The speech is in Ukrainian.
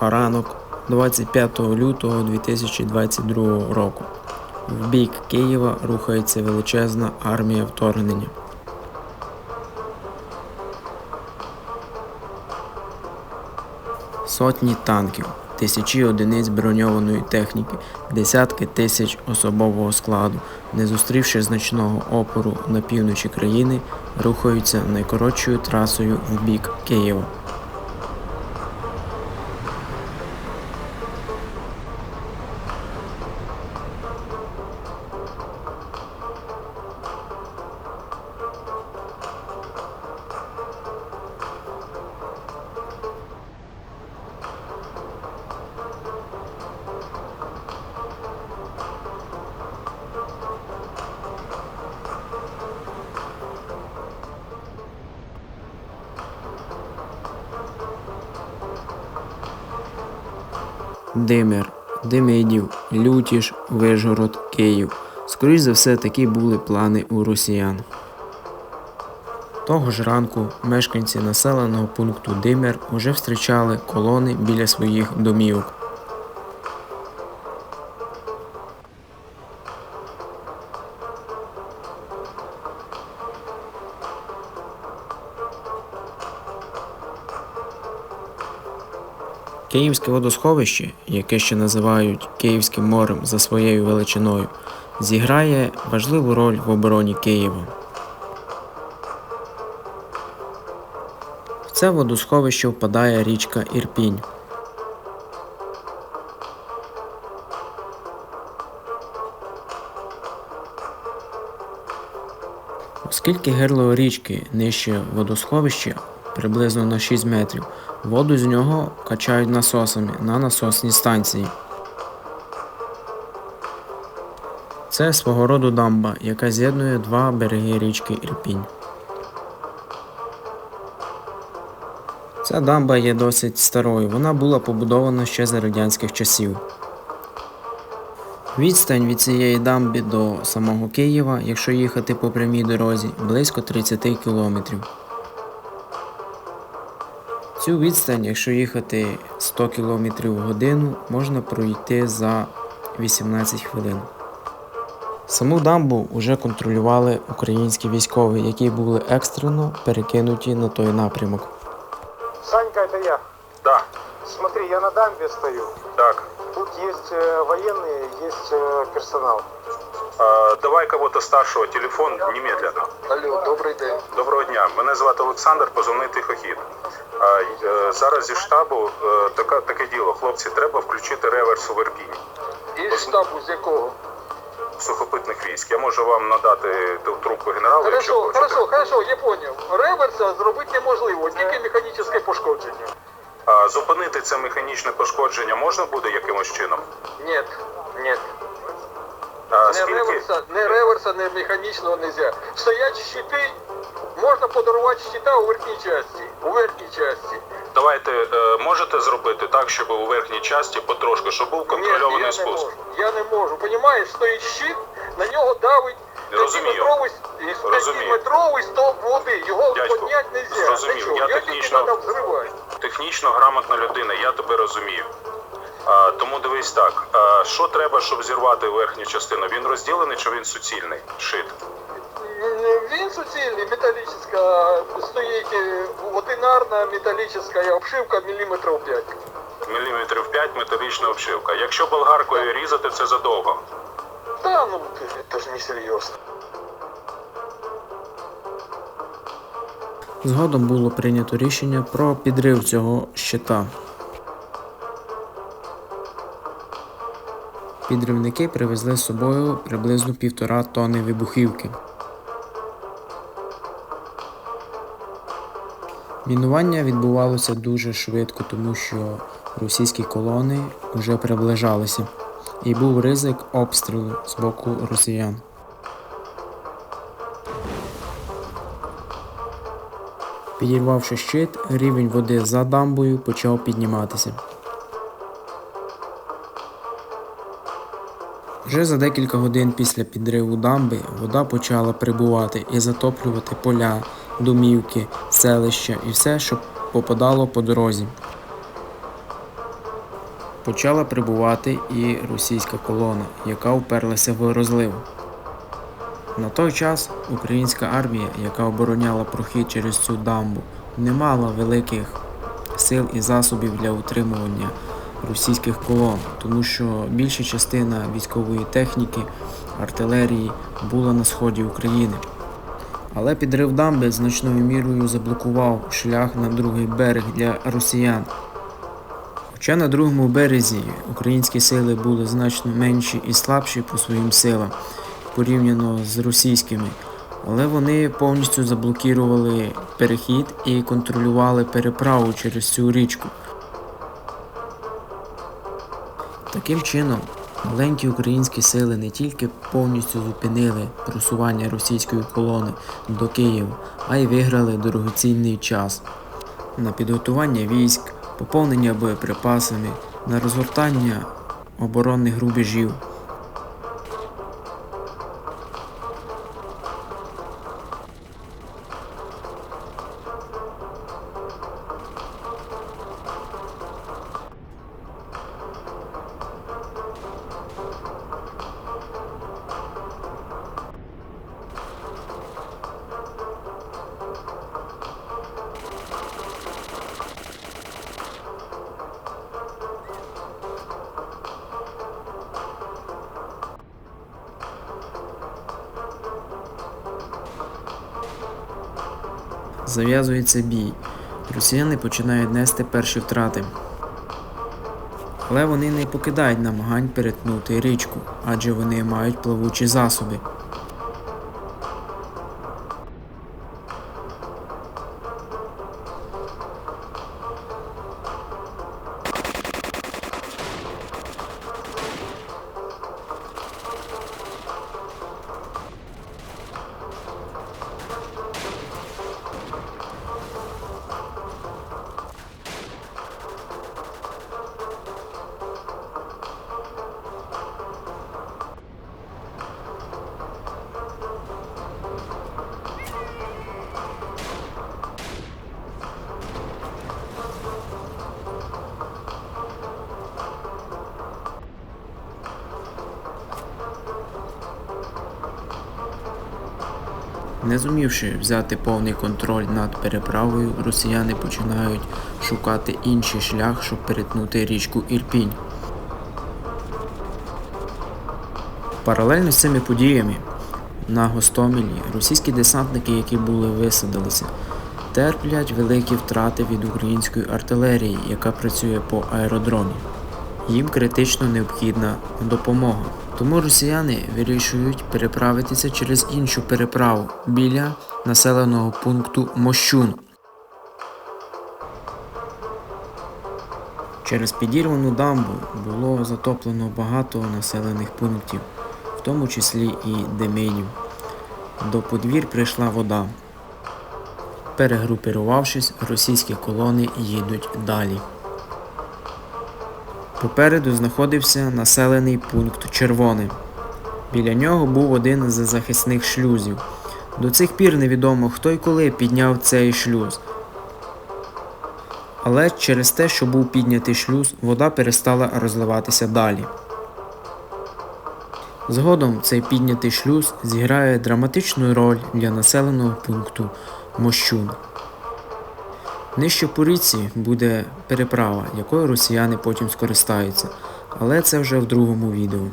ранок 25 лютого 2022 року. В бік Києва рухається величезна армія вторгнення. Сотні танків, тисячі одиниць броньованої техніки, десятки тисяч особового складу, не зустрівши значного опору на півночі країни, рухаються найкоротшою трасою в бік Києва. Димир, Демидів, Лютіш, Вижгород, Київ. Скоріш за все, такі були плани у росіян. Того ж ранку мешканці населеного пункту Димир уже встрічали колони біля своїх домівок. Київське водосховище, яке ще називають Київським морем за своєю величиною, зіграє важливу роль в обороні Києва. В це водосховище впадає річка Ірпінь. Оскільки гирло річки нижче водосховища приблизно на 6 метрів, воду з нього качають насосами на насосній станції. Це свого роду дамба, яка з'єднує два береги річки Ірпінь. Ця дамба є досить старою, вона була побудована ще за радянських часів. Відстань від цієї дамби до самого Києва, якщо їхати по прямій дорозі, близько 30 кілометрів. Цю відстань, якщо їхати 100 км в годину, можна пройти за 18 хвилин. Саму дамбу вже контролювали українські військові, які були екстрено перекинуті на той напрямок. Санька, это я. Да, Смотри, я на дамбе стою. так. Тут есть э, военные, есть э, персонал. Е, давай кого-то старшого, телефон немедленно. Алло, добрий день. Доброго дня. Мене звати Олександр, позивний тихохід. Е, зараз зі штабу е, така, таке діло. Хлопці, треба включити реверс у Верпіні Із штабу з якого? сухопитних військ. Я можу вам надати трубку генерала, якщо Хорошо, хочете. хорошо, хорошо, я понял. Реверса зробити неможливо, тільки механічне пошкодження. А, зупинити це механічне пошкодження можна буде якимось чином? Нет, нет. А, Не скільки? реверса, не реверса, не механічного нельзя. Стоять щити, можна подарувати щита у верхній часті. У верхній часті. Давайте е, можете зробити так, щоб у верхній часті потрошку, щоб був Ні, контрольований я не спуск. можу. Я не можу. Понімаєш, стоїть щит, на нього давить Розумію. 5-метровий Розумію. метровий стовп води. Його Дядько, підняти не можна. зрозумів. Я Я технічно- тільки треба взривати. технічно грамотна людина, я тебе розумію. Тому дивись так: що треба, щоб зірвати верхню частину? Він розділений чи він суцільний? Шит. Він суцільний, металічна, стоїть е, одинарна металічна обшивка міліметрів 5. Міліметрів 5 металічна обшивка. Якщо болгаркою різати, це задовго. Та ну це ж не серйозно. Згодом було прийнято рішення про підрив цього щита. Підривники привезли з собою приблизно півтора тонни вибухівки. Мінування відбувалося дуже швидко, тому що російські колони вже приближалися, і був ризик обстрілу з боку росіян. Підірвавши щит, рівень води за дамбою почав підніматися. Вже за декілька годин після підриву дамби вода почала прибувати і затоплювати поля, домівки, селища і все, що попадало по дорозі. почала прибувати і російська колона, яка вперлася в розлив. На той час українська армія, яка обороняла прохід через цю дамбу, не мала великих сил і засобів для утримування російських колон, тому що більша частина військової техніки, артилерії була на сході України. Але підрив дамби значною мірою заблокував шлях на другий берег для росіян. Хоча на другому березі українські сили були значно менші і слабші по своїм силам порівняно з російськими, але вони повністю заблокували перехід і контролювали переправу через цю річку. Таким чином, маленькі українські сили не тільки повністю зупинили просування російської колони до Києва, а й виграли дорогоцінний час на підготування військ, поповнення боєприпасами, на розгортання оборонних рубежів. Зав'язується бій. Росіяни починають нести перші втрати. Але вони не покидають намагань перетнути річку, адже вони мають плавучі засоби. Не зумівши взяти повний контроль над переправою, росіяни починають шукати інший шлях, щоб перетнути річку Ірпінь. Паралельно з цими подіями на Гостомелі російські десантники, які були висадилися, терплять великі втрати від української артилерії, яка працює по аеродромі. Їм критично необхідна допомога. Тому росіяни вирішують переправитися через іншу переправу біля населеного пункту Мощун. Через підірвану дамбу було затоплено багато населених пунктів, в тому числі і Демидів. До подвір прийшла вода. Перегрупірувавшись, російські колони їдуть далі. Попереду знаходився населений пункт Червоне. Біля нього був один з захисних шлюзів. До цих пір невідомо, хто й коли підняв цей шлюз. Але через те, що був піднятий шлюз, вода перестала розливатися далі. Згодом цей піднятий шлюз зіграє драматичну роль для населеного пункту Мощун. Нижче по річці буде переправа, якою росіяни потім скористаються, але це вже в другому відео.